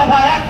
trabalhar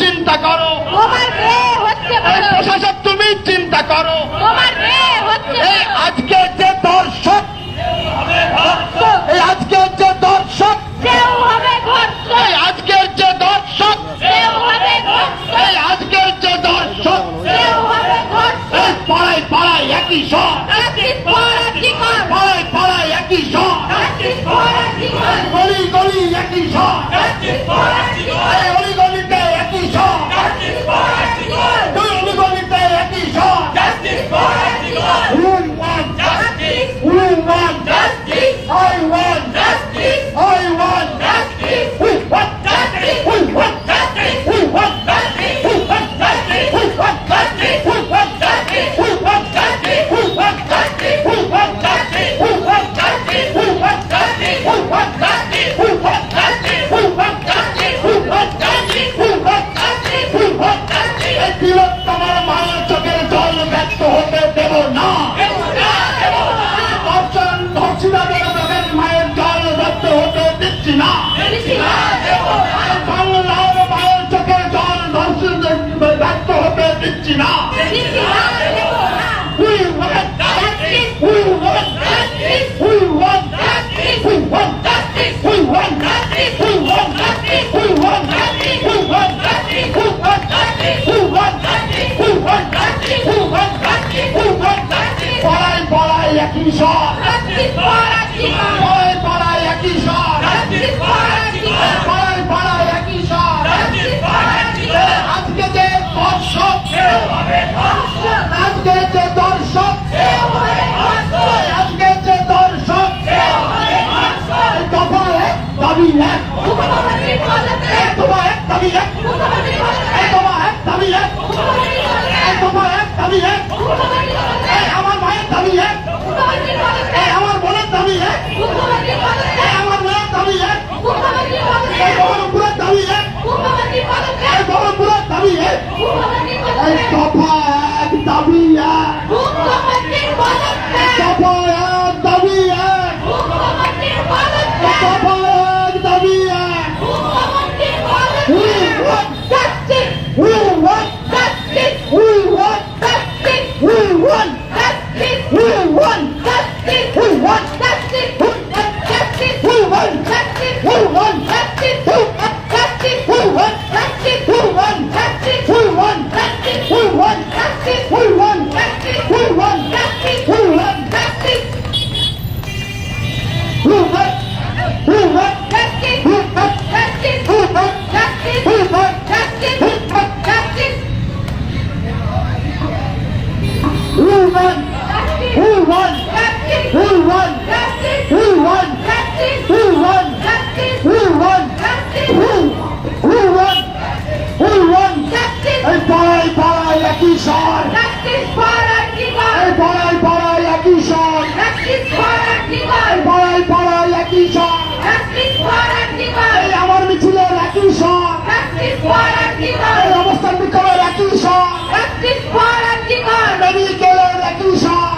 একই স্বর। পাড়ায় পাড়ায় একই স্বর। পাড়ায় পাড়ায় একই স্বর। আজকে যে দর্শক আজকে যে দর্শক আজকে যে দর্শক দফা এক দাবি এক। দফা এক দাবি এক। দফা এক দাবি এক। দফা এক দাবি এক। Bye bye, Lucky Side! পাড়ায় পাড়ায় একই সব আমার মিছিলে একই সব অবস্থান বিক্ষোভের একই সব মেডিকেলের একই সব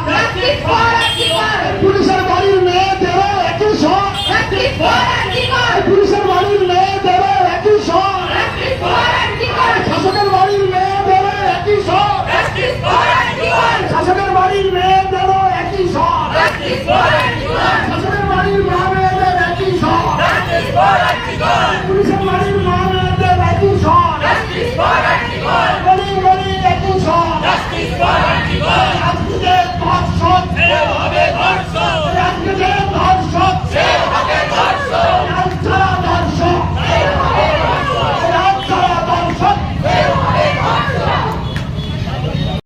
Come on